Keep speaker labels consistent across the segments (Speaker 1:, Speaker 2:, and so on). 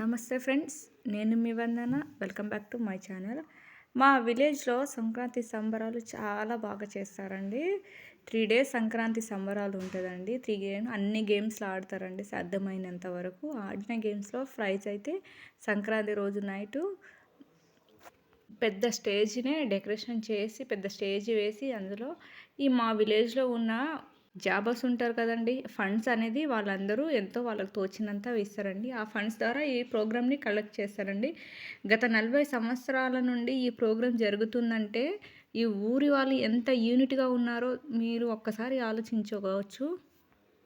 Speaker 1: నమస్తే ఫ్రెండ్స్ నేను మీ Vandana. Welcome back to my channel. మా విలేజ్లో సంక్రాంతి సంబరాలు చాలా బాగా చేస్తారండి. త్రీ డేస్ సంక్రాంతి సంబరాలు ఉంటుందండి. త్రీ గేమ్ అన్ని గేమ్స్లో ఆడతారండి సాధ్యమైనంత వరకు. ఆడిన గేమ్స్లో ప్రైజ్ అయితే సంక్రాంతి రోజు నైటు పెద్ద స్టేజ్నే డెకరేషన్ చేసి పెద్ద స్టేజ్ వేసి అందులో ఈ మా విలేజ్లో ఉన్న జాబర్స్ ఉంటారు కదండి ఫండ్స్ అనేది వాళ్ళందరూ ఎంతో వాళ్ళకి తోచినంత ఇస్తారండి ఆ ఫండ్స్ ద్వారా ఈ ప్రోగ్రామ్ని కలెక్ట్ చేస్తారండి. గత నలభై సంవత్సరాల నుండి ఈ ప్రోగ్రామ్ జరుగుతుందంటే ఈ ఊరి వాళ్ళు ఎంత యూనిట్గా ఉన్నారో మీరు ఒక్కసారి ఆలోచించుకోవచ్చు.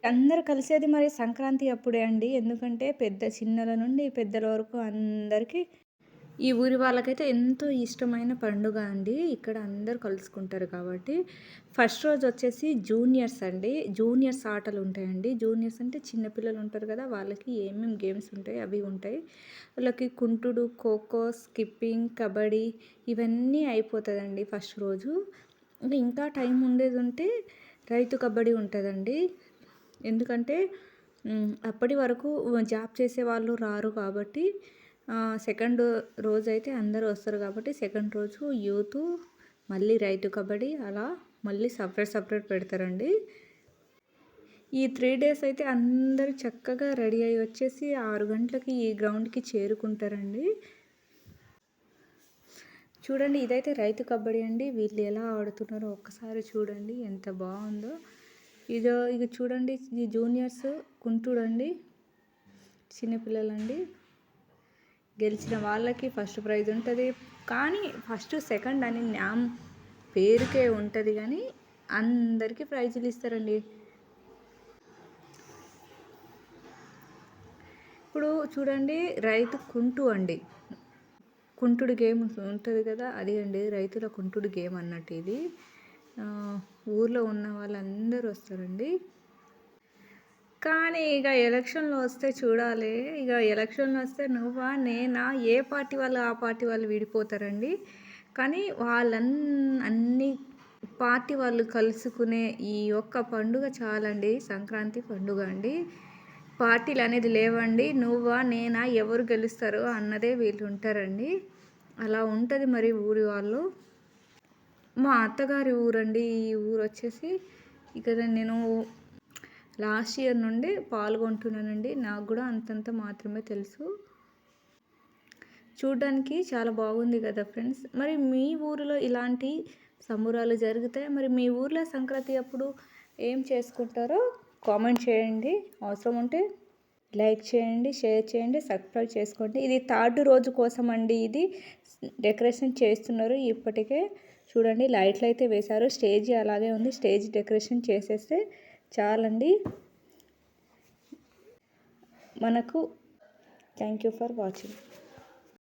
Speaker 1: అందరు కలిసేది మరి సంక్రాంతి అప్పుడే అండి. ఎందుకంటే పెద్ద చిన్నల నుండి పెద్దల వరకు అందరికీ ఈ ఊరి వాళ్ళకైతే ఎంతో ఇష్టమైన పండుగ అండి. ఇక్కడ అందరు కలుసుకుంటారు కాబట్టి. ఫస్ట్ రోజు వచ్చేసి జూనియర్స్ అండి. జూనియర్స్ ఆటలు ఉంటాయండి. జూనియర్స్ అంటే చిన్నపిల్లలు ఉంటారు కదా వాళ్ళకి ఏమేమి గేమ్స్ ఉంటాయి అవి ఉంటాయి. వాళ్ళకి కుంటుడు ఖోఖో స్కిప్పింగ్ కబడ్డీ ఇవన్నీ అయిపోతుందండి ఫస్ట్ రోజు. ఇంకా టైం ఉండేది ఉంటే రైతు కబడ్డీ ఉంటుందండి. ఎందుకంటే అప్పటి వరకు జాబ్ చేసే వాళ్ళు రారు కాబట్టి సెకండ్ రోజు అయితే అందరూ వస్తారు కాబట్టి సెకండ్ రోజు యూత్ మళ్ళీ రైతు కబడ్డీ అలా మళ్ళీ సపరేట్ సపరేట్ పెడతారండి. ఈ త్రీ డేస్ అయితే అందరూ చక్కగా రెడీ అయ్యి వచ్చేసి ఆరు గంటలకి ఈ గ్రౌండ్కి చేరుకుంటారండి. చూడండి ఇదైతే రైతు కబడ్డీ అండి. వీళ్ళు ఎలా ఆడుతున్నారో ఒక్కసారి చూడండి ఎంత బాగుందో. ఇదో ఇది చూడండి ఈ జూనియర్స్ కుంటుడండి చిన్నపిల్లలండి. గెలిచిన వాళ్ళకి ఫస్ట్ ప్రైజ్ ఉంటుంది. కానీ ఫస్ట్ సెకండ్ అని న్యామ్ పేరుకే ఉంటుంది కానీ అందరికీ ప్రైజులు ఇస్తారండి. ఇప్పుడు చూడండి రైతు కుంటు అండి. కుంటుడు గేమ్ ఉంటుంది కదా అది అండి రైతుల కుంటుడు గేమ్ అన్నట్టు ఇది. ఊర్లో ఉన్న వాళ్ళందరూ వస్తారండి. కానీ ఇక ఎలక్షన్లు వస్తే చూడాలి. ఇక ఎలక్షన్లు వస్తే నువ్వా నేనా? ఏ పార్టీ వాళ్ళు ఆ పార్టీ వాళ్ళు విడిపోతారండి. కానీ వాళ్ళన్ అన్ని పార్టీ వాళ్ళు కలుసుకునే ఈ ఒక్క పండుగ చాలండి. సంక్రాంతి పండుగ అండి. పార్టీలు అనేది లేవండి. నువ్వా నేనా? ఎవరు గెలుస్తారు అన్నదే వీళ్ళు ఉంటారండి. అలా ఉంటుంది మరి ఊరి వాళ్ళు. మా అత్తగారి ఊరండి. ఈ ఊరు వచ్చేసి ఇక్కడ నేను లాస్ట్ ఇయర్ నుండి పాల్గొంటున్నానండి. నాకు కూడా అంతంత మాత్రమే తెలుసు. చూడడానికి చాలా బాగుంది కదా ఫ్రెండ్స్. మరి మీ ఊరిలో ఇలాంటి సంబురాలు జరుగుతాయి? మరి మీ ఊర్లో సంక్రాంతి అప్పుడు ఏం చేసుకుంటారో కామెంట్ చేయండి. అవసరం ఉంటే లైక్ చేయండి షేర్ చేయండి సబ్స్క్రైబ్ చేసుకోండి. ఇది థర్డ్ రోజు కోసం అండి ఇది. డెకరేషన్ చేస్తున్నారు ఇప్పటికే. చూడండి లైట్లు అయితే వేశారు. స్టేజ్ అలాగే ఉంది. స్టేజ్ డెకరేషన్ చేసేస్తే చాలండి. మనకు థ్యాంక్ యూ ఫర్ వాచింగ్.